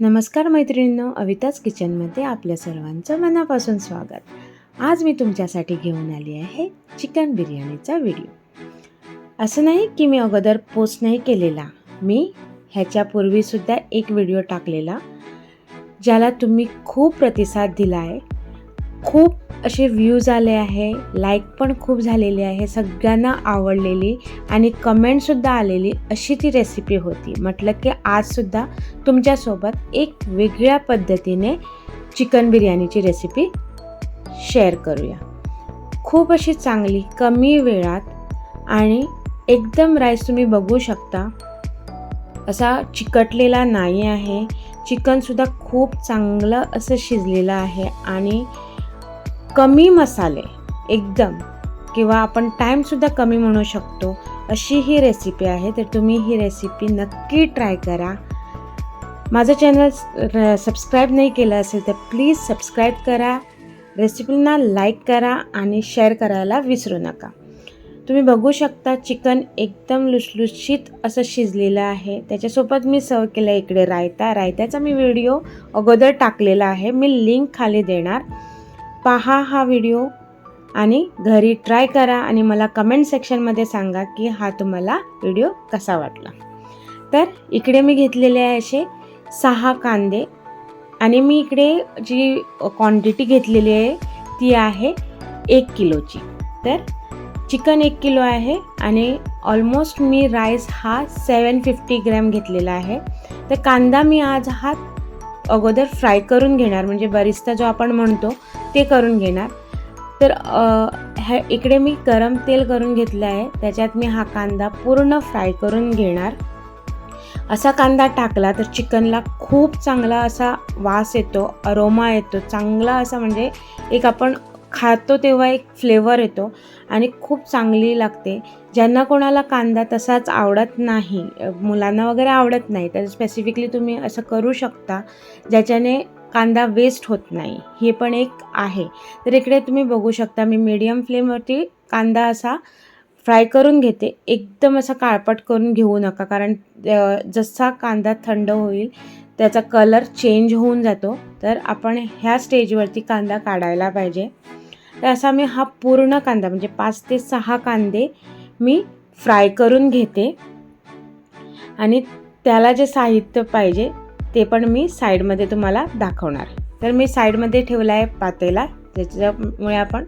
नमस्कार मैत्रिणींनो अविताच किचनमध्ये आपल्या सर्वांचं मनापासून स्वागत. आज मी तुमच्यासाठी घेऊन आली आहे चिकन बिर्याणीचा व्हिडिओ. असं नाही की मी अगोदर पोस्ट नाही केलेला मी ह्याच्यापूर्वीसुद्धा एक व्हिडिओ टाकलेला ज्याला तुम्ही खूप प्रतिसाद दिला आहे खूप असे व्ह्यूज आले आहे लाईक पण खूप झालेली आहे सगळ्यांना आवडलेली आणि कमेंटसुद्धा आलेली अशी ती रेसिपी होती. म्हटलं की आजसुद्धा तुमच्यासोबत एक वेगळ्या पद्धतीने चिकन बिर्याणीची रेसिपी शेअर करूया. खूप अशी चांगली कमी वेळात आणि एकदम राईस तुम्ही बघू शकता. असा चिकटलेला नाही आहे. चिकनसुद्धा खूप चांगलं असं शिजलेलं आहे आणि कमी मसाले एकदम किंवा आपण टाईमसुद्धा कमी म्हणू शकतो अशी ही रेसिपी आहे तर तुम्ही ही रेसिपी नक्की ट्राय करा. माझं चॅनल सबस्क्राईब नाही केलं असेल तर प्लीज सबस्क्राईब करा. रेसिपींना लाईक करा आणि शेअर करायला विसरू नका. तुम्ही बघू शकता चिकन एकदम लुसलुशीत असं शिजलेलं आहे. त्याच्यासोबत मी सर्व केलं इकडे रायता. रायत्याचा मी व्हिडिओ अगोदर टाकलेला आहे. मी लिंक खाली देणार. पहा हा व्हिडिओ आणि घरी ट्राय करा आणि मला कमेंट सेक्शनमध्ये सांगा की हा तुम्हाला व्हिडिओ कसा वाटला. तर इकडे मी घेतलेले आहे असे सहा कांदे आणि मी इकडे जी क्वांटिटी घेतलेली आहे ती आहे एक किलोची. तर चिकन एक किलो आहे आणि ऑलमोस्ट मी राईस हा सेवन फिफ्टी ग्रॅम घेतलेला आहे. तर कांदा मी आज हा अगोदर फ्राय करून घेणार म्हणजे बरिस्ता जो आपण म्हणतो ते करून घेणार. तर ह्या इकडे मी गरम तेल करून घेतलं आहे त्याच्यात मी हा कांदा पूर्ण फ्राय करून घेणार. असा कांदा टाकला तर चिकनला खूप चांगला असा वास येतो अरोमा येतो चांगला असा म्हणजे एक आपण खातो तेव्हा एक फ्लेवर येतो आणि खूप चांगली लागते. ज्यांना कोणाला कांदा तसाच आवडत नाही मुलांना वगैरे आवडत नाही तर स्पेसिफिकली तुम्ही असं करू शकता ज्याच्याने कांदा वेस्ट होत नाही. हे पण एक आहे. तर इकडे तुम्ही बघू शकता मी मीडियम फ्लेमवरती कांदा असा फ्राय करून घेते. एकदम असा काळपट करून घेऊ नका कारण जसा कांदा थंड होईल त्याचा कलर चेंज होऊन जातो. तर आपण ह्या स्टेजवरती कांदा काढायला पाहिजे. तर असा मी हा पूर्ण कांदा म्हणजे पाच ते सहा कांदे मी फ्राय करून घेते. आणि त्याला जे साहित्य पाहिजे ते पण मी साईडमध्ये तुम्हाला दाखवणार. तर मी साईडमध्ये ठेवला आहे पातेला त्याच्यामुळे आपण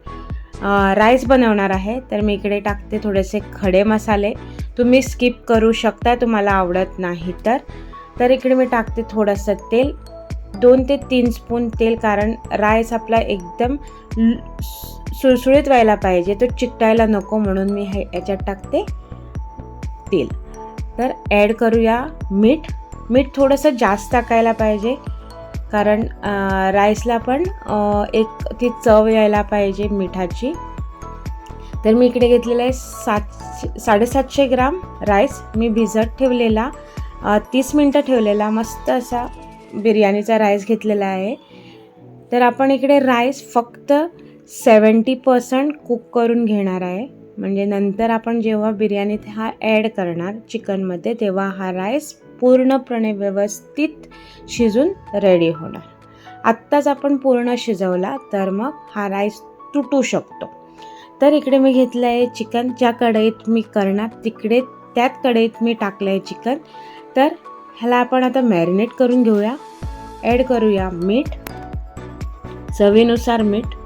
राईस बनवणार आहे. तर मी इकडे टाकते थोडेसे खडे मसाले. तुम्ही स्किप करू शकता तुम्हाला आवडत नाही तर. तर इकडे मी टाकते थोडंसं तेल. दोन ते तीन स्पून तेल कारण राईस आपला एकदम सुळसुळीत व्हायला पाहिजे. तो चिकटायला नको म्हणून मी हे याच्यात टाकते. तेल. तर ॲड करूया मीठ. मीठ थोडंसं जास्त टाकायला पाहिजे. कारण राईसला पण एक ती चव यायला पाहिजे मिठाची. तर मी इकडे घेतलेलं आहे सातशे साडेसातशे ग्राम राईस मी भिजत ठेवलेला तीस मिनटं ठेवलेला. मस्त असा बिर्याणीचा राईस घेतलेला आहे. तर आपण इकडे राईस फक्त सेवन्टी पर्सेंट कुक करून घेणार आहे. म्हणजे नंतर आपण जेव्हा बिर्याणीत हा ॲड करणार चिकनमध्ये तेव्हा हा राईस पूर्णपणे व्यवस्थित शिजून रेडी होणार. आत्ताच आपण पूर्ण शिजवला तर मग हा राईस तुटू शकतो. तर इकडे मी घेतलं आहे चिकन. ज्या कढईत मी करणार तिकडे त्याच कढईत मी टाकलं आहे चिकन. तर ह्याला आपण आता मॅरिनेट करून घेऊया. ॲड करूया मीठ. चवीनुसार मीठ.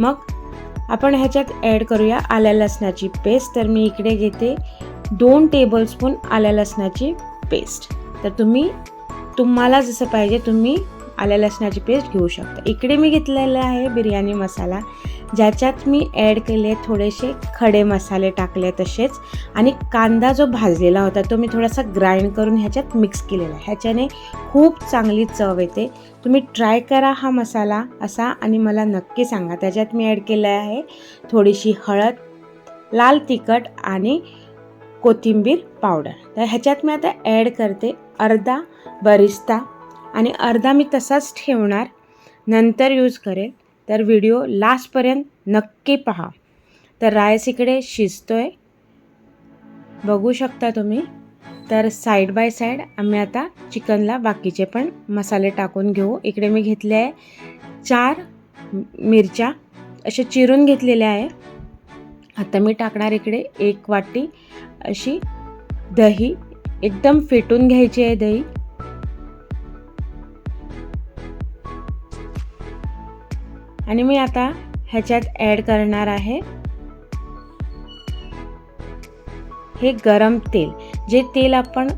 मग आपण ह्याच्यात ॲड करूया आल्या लसणाची पेस्ट तर मी इकडे घेते दोन टेबलस्पून आल्या लसणाची पेस्ट तर तुम्ही तुम्हाला जसं पाहिजे तुम्ही आल्या लसणाची पेस्ट घेऊ शकता. इकडे मी घेतलेला आहे बिर्याणी मसाला. ज्याच्यात मी ॲड केले थोडेसे खडे मसाले टाकले तसेच आणि कांदा जो भाजलेला होता तो मी थोडासा ग्राइंड करून ह्याच्यात मिक्स केलेला ह्याच्याने खूप चांगली चव येते. तुम्ही ट्राय करा हा मसाला असा आणि मला नक्की सांगा. त्याच्यात मी ॲड केलं आहे थोडीशी हळद लाल तिखट आणि कोथिंबीर पावडर तर ह्याच्यात मी आता ॲड करते अर्धा बरिस्ता आणि अर्धा मी तसाच ठेवणार. नंतर यूज करेल तर व्हिडिओ लास्टपर्यंत नक्की पहा. तर राईस इकडे शिजतो आहे बघू शकता तुम्ही. तर साईड बाय साईड आम्ही आता चिकनला बाकीचे पण मसाले टाकून घेऊ. इकडे मी घेतले आहे चार मिरच्या. असे चिरून घेतलेल्या आहे. आता मी टाकणार इकडे एक वाटी अशी दही. एकदम फेटून घ्यायची आहे दही. आणि मी आता ह्याच्यात ॲड करणार आहे हे गरम तेल. जे तेल आपण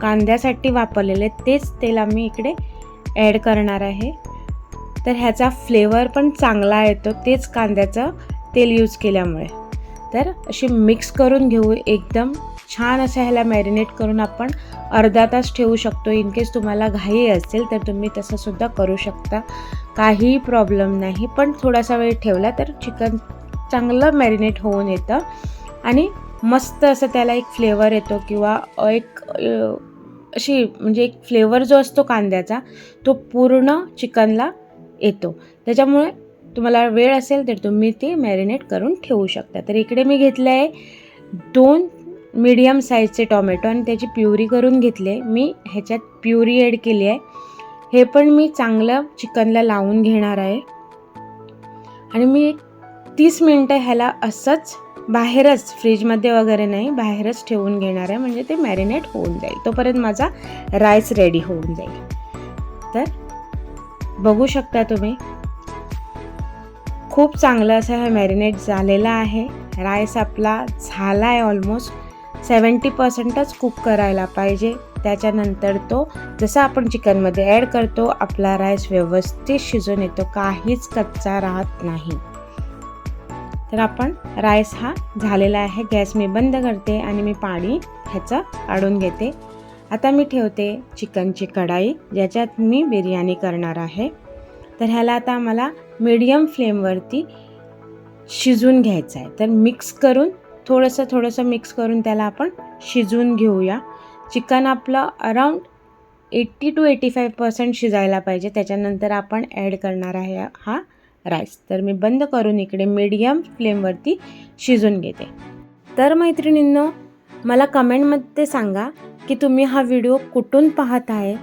कांद्यासाठी वापरलेले तेच तेल आम्ही इकडे ॲड करणार आहे. तर ह्याचा फ्लेवर पण चांगला येतो तेच कांद्याचं तेल यूज केल्यामुळे. तर अशी मिक्स करून घेऊ एकदम. छान असं ह्याला मॅरिनेट करून आपण अर्धा तास ठेवू शकतो. इन केस तुम्हाला घाई असेल तर तुम्ही तसंसुद्धा करू शकता. काहीही प्रॉब्लेम नाही. पण थोडासा वेळ ठेवला तर चिकन चांगलं मॅरिनेट होऊन येतं. आणि मस्त असं त्याला एक फ्लेवर येतो किंवा एक अशी म्हणजे एक फ्लेवर जो असतो कांद्याचा तो पूर्ण चिकनला येतो. त्याच्यामुळे तुम्हाला वेळ असेल तर तुम्ही ते मॅरिनेट करून ठेवू शकता. तर इकडे मी घेतलं आहे दोन मीडियम साईजचे टॉमॅटो आणि त्याची प्युरी करून घेतली आहे. मी ह्याच्यात प्युरी ॲड केली आहे. हे पण मी चांगलं चिकनला लावून घेणार आहे. आणि मी तीस मिनटं ह्याला असंच बाहेरच फ्रीजमध्ये वगैरे नाही बाहेरच ठेवून घेणार आहे. म्हणजे ते मॅरिनेट होऊन जाईल. तोपर्यंत माझा राईस रेडी होऊन जाईल. तर बघू शकता तुम्ही खूप चांगलं असं हे मॅरिनेट झालेलं आहे. राईस आपला झाला आहे ऑलमोस्ट सेवन्टी पर्सेंटच कुक करायला पाहिजे. त्याच्यानंतर तो जसं आपण चिकनमध्ये ॲड करतो आपला राईस व्यवस्थित शिजून येतो काहीच कच्चा राहत नाही. तर आपण राईस हा झालेला आहे गॅस मी बंद करते आणि मी पाणी ह्याचं काढून घेते. आता मी ठेवते चिकनची कढाई ज्याच्यात मी बिर्याणी करणार आहे. तर ह्याला आता मला मीडियम फ्लेमवरती शिजून घ्यायचं आहे. तर मिक्स करून थोडंसं थोडंसं मिक्स करून त्याला आपण शिजवून घेऊया. चिकन आपलं around eighty two eighty five percent शिजायला पाहिजे. त्याच्यानंतर आपण ॲड करणार आहे हा राईस. तर मी बंद करून इकडे मीडियम फ्लेमवरती शिजून घेते. तर मैत्रिणींनो मला कमेंटमध्ये सांगा की तुम्ही हा व्हिडिओ कुठून पाहत आहे?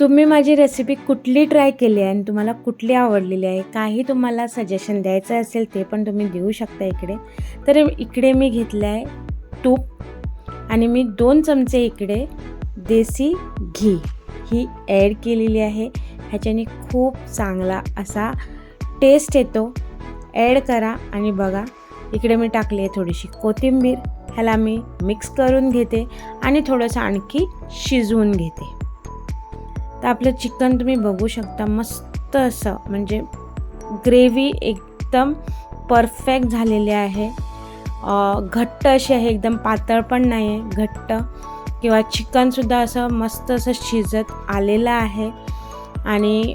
तुम्ही माझी रेसिपी कुठली ट्राय केली आहे आणि तुम्हाला कुठली आवडलेली आहे? काही तुम्हाला सजेशन द्यायचं असेल ते पण तुम्ही देऊ शकता इकडे. तर इकडे मी घेतलं आहे तूप. आणि मी दोन चमचे इकडे देसी घी ही ॲड केलेली आहे. ह्याच्याने खूप चांगला असा टेस्ट येतो. ॲड करा आणि बघा इकडे मी टाकली आहे थोडीशी कोथिंबीर. ह्याला मी मिक्स करून घेते आणि थोडंसं आणखी शिजवून घेते. तर आपलं चिकन तुम्ही बघू शकता मस्त असं म्हणजे ग्रेव्ही एकदम परफेक्ट झालेली आहे. घट्ट अशी आहे एकदम पातळ पण नाही आहे घट्ट. किंवा चिकनसुद्धा असं मस्त असं शिजत आलेलं आहे. आणि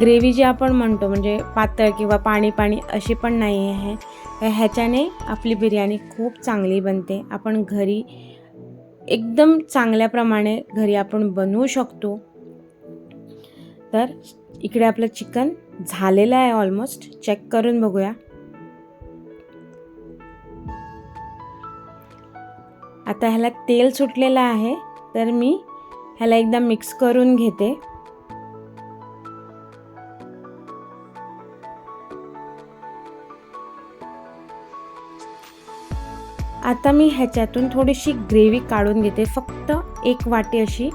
ग्रेव्ही जी आपण म्हणतो म्हणजे पातळ किंवा पाणी पाणी अशी पण नाही आहे तर ह्याच्याने आपली बिर्याणी खूप चांगली बनते. आपण घरी एकदम चांगल्याप्रमाणे घरी आपण बनवू शकतो. तर इकडे आपलं चिकन झालेलं आहे ऑलमोस्ट. चेक करून बघूया. आता ह्याला तेल सुटलेलं आहे तर मी ह्याला एकदा मिक्स करून घेते. आता मी ह्याच्यातून थोडीशी ग्रेव्ही काढून घेते. फक्त एक वाटी अशी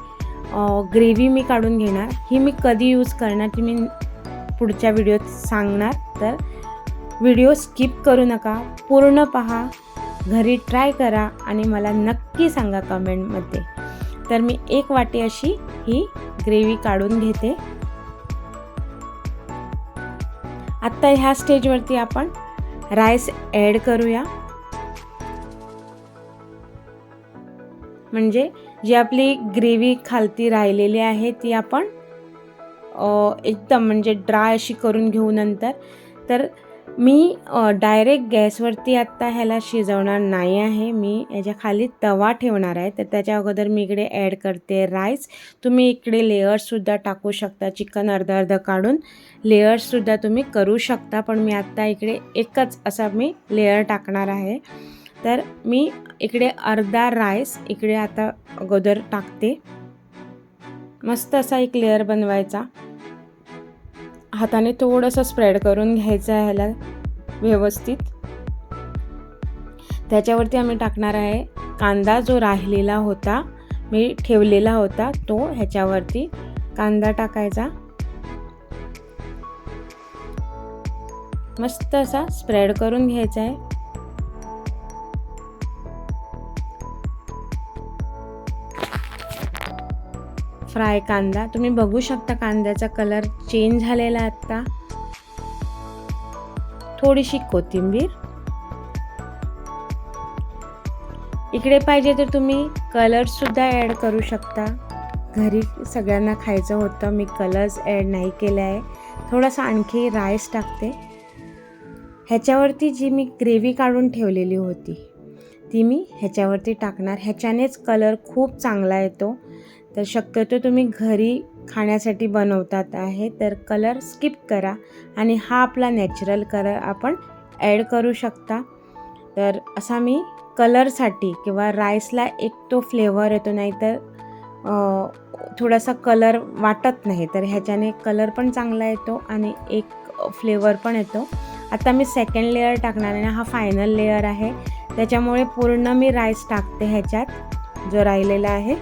ग्रेव्ही मी काढून घेणार. ही मी कधी यूज करणार ती मी पुढच्या व्हिडिओत सांगणार. तर व्हिडिओ स्किप करू नका. पूर्ण पहा. घरी ट्राय करा आणि मला नक्की सांगा कमेंटमध्ये. तर मी एक वाटी अशी ही ग्रेव्ही काढून घेते. आत्ता ह्या स्टेजवरती आपण राईस ॲड करूया. म्हणजे जी आपली ग्रेव्ही खालती राहिलेली आहे ती आपण एकदम म्हणजे ड्राय अशी करून घेऊ नंतर. तर मी डायरेक्ट गॅसवरती आत्ता ह्याला शिजवणार नाही आहे. मी याच्या खाली तवा ठेवणार आहे. तर त्याच्या अगोदर मी इकडे ॲड करते राईस तुम्ही इकडे लेयर्ससुद्धा टाकू शकता. चिकन अर्ध अर्ध काढून लेयर्ससुद्धा तुम्ही करू शकता. पण मी आत्ता इकडे एकच असा मी लेअर टाकणार आहे. तर मी इकडे अर्धा राईस इकडे आता अगोदर टाकते. मस्त असा एक लेअर बनवायचा. हाताने थोडंसं स्प्रेड करून घ्यायचं आहे ह्याला व्यवस्थित. त्याच्यावरती आम्ही टाकणार आहे कांदा जो राहिलेला होता मी ठेवलेला होता तो ह्याच्यावरती कांदा टाकायचा. मस्त असा स्प्रेड करून घ्यायचा आहे. फ्राय कांदा. तुम्ही बघू शकता कांद्याचा कलर चेंज झालेला आत्ता. आता थोडीशी कोथिंबीर. इकडे पाहिजे तर तुम्ही कलर्ससुद्धा ॲड करू शकता. घरी सगळ्यांना खायचं होतं मी कलर्स ॲड नाही केले आहे. थोडासा आणखी राईस टाकते. ह्याच्यावरती जी मी ग्रेव्ही काढून ठेवलेली होती ती मी ह्याच्यावरती टाकणार. ह्याच्यानेच कलर खूप चांगला येतो. तर शक्यतो तुम्ही घरी खाण्यासाठी बनवतात आहे तर कलर स्किप करा आणि हा आपला नॅचरल कलर आपण ॲड करू शकता. तर असा मी कलरसाठी किंवा राईसला एक तो फ्लेवर येतो नाही तर थोडासा कलर वाटत नाही तर ह्याच्याने कलर पण चांगला येतो आणि एक फ्लेवर पण येतो. आता मी सेकंड लेअर टाकणार आहे हा फायनल लेअर आहे. त्याच्यामुळे पूर्ण मी राईस टाकते ह्याच्यात जो राहिलेला आहे.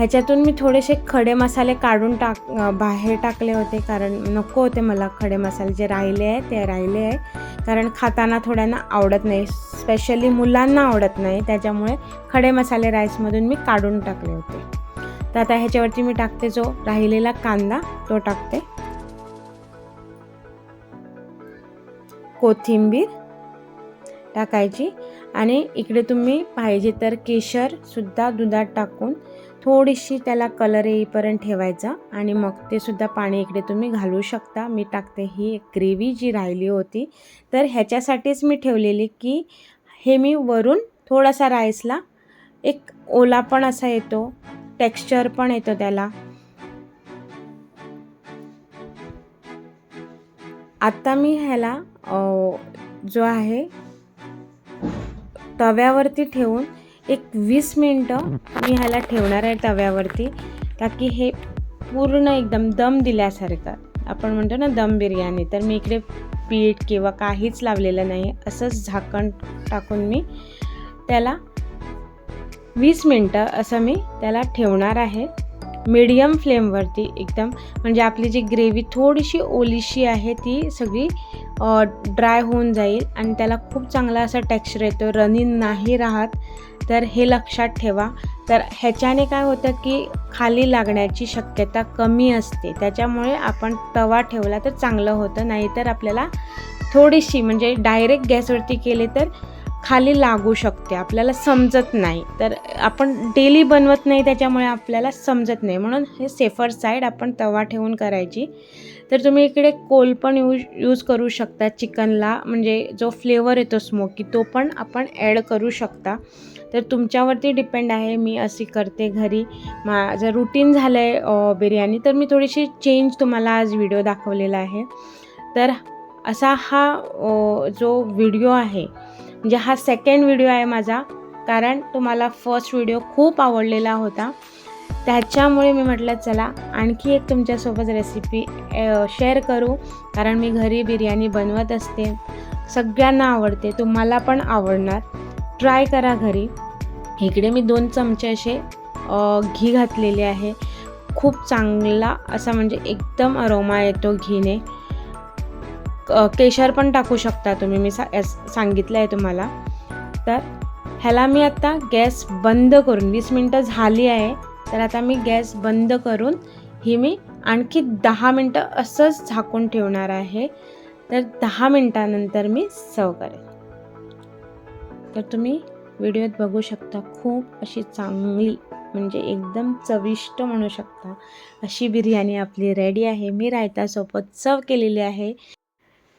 ह्याच्यातून मी थोडेसे खडे मसाले काढून टाक बाहेर टाकले होते कारण नको होते मला खडे मसाले. जे राहिले आहे ते राहिले आहे कारण खाताना थोड्यांना आवडत नाही. स्पेशली मुलांना आवडत नाही. त्याच्यामुळे खडे मसाले राईसमधून मी काढून टाकले होते. तर आता ह्याच्यावरती मी टाकते जो राहिलेला कांदा तो टाकते. कोथिंबीर टाकायची. आणि इकडे तुम्ही पाहिजे तर केशरसुद्धा दुधात टाकून थोडीशी त्याला कलर येईपर्यंत ठेवायचा आणि मग ते सुद्धा पाणी इकडे तुम्ही घालू शकता. मी टाकते ही ग्रेव्ही जी राहिली होती. तर ह्याच्यासाठीच मी ठेवलेली की हे मी वरून थोडासा राईसला एक ओला पण असा येतो टेक्स्चर पण येतो त्याला. आत्ता मी ह्याला जो आहे तव्यावरती ठेवून एक वीस मिनटं मी ह्याला ठेवणार आहे तव्यावरती ताकी हे पूर्ण एकदम दम दिल्यासारखं. आपण म्हणतो ना दम बिर्याणी. तर मी इकडे पीठ किंवा काहीच लावलेलं नाही. असंच झाकण टाकून मी त्याला वीस मिनटं असं मी त्याला ठेवणार आहे. मीडियम फ्लेमवरती एकदम. म्हणजे आपली जी ग्रेव्ही थोडीशी ओलीशी आहे ती सगळी ड्राय होऊन जाईल आणि त्याला खूप चांगला असा टेक्स्चर येतो. रनिंग नाही राहत. तर हे लक्षात ठेवा. तर ह्याच्याने काय होतं की खाली लागण्याची शक्यता कमी असते. त्याच्यामुळे आपण तवा ठेवला तर चांगलं होतं. नाहीतर आपल्याला थोडीशी म्हणजे डायरेक्ट गॅसवरती केले तर खाली लागू शकते आपल्याला समजत नाही. तर आपण डेली बनवत नाही त्याच्यामुळे आपल्याला समजत नाही. म्हणून हे सेफर साईड आपण तवा ठेवून करायची. तर तुम्ही इकडे कोल पण यूज यूज करू शकता. चिकनला म्हणजे जो फ्लेवर येतो स्मोकी तो पण आपण ॲड करू शकता. तर तुमच्यावरती डिपेंड आहे मी अशी करते घरी. माझं रुटीन झालं आहे बिर्याणी. तर मी थोडीशी चेंज तुम्हाला आज व्हिडिओ दाखवलेला आहे. तर असा हा जो व्हिडिओ आहे म्हणजे हा सेकंड व्हिडिओ आहे माझा. कारण तुम्हाला फर्स्ट व्हिडिओ खूप आवडलेला होता. त्याच्यामुळे मी म्हटलं चला आणखी एक तुमच्यासोबत रेसिपी शेअर करू. कारण मी घरी बिर्याणी बनवत असते. सगळ्यांना आवडते. तुम्हाला पण आवडणार. ट्राय करा घरी. इकडे मी दोन चमचे असे घी घातलेले आहे. खूप चांगला असा म्हणजे एकदम अरोमा येतो घीने. केशर पण टाकू शकता तुम्ही. मी सा सांगितलं आहे तुम्हाला. तर ह्याला मी आत्ता गॅस बंद करून वीस मिनटं झाली आहे तर आता मी गॅस बंद करून ही मी आणखी दहा मिनटं असंच झाकून ठेवणार आहे. तर दहा मिनटानंतर मी सर्व करेन. तर तुम्ही व्हिडिओत बघू शकता खूप अशी चांगली म्हणजे एकदम चविष्ट म्हणू शकता अशी बिर्याणी आपली रेडी आहे. मी रायतासोबत सर्व केलेली आहे.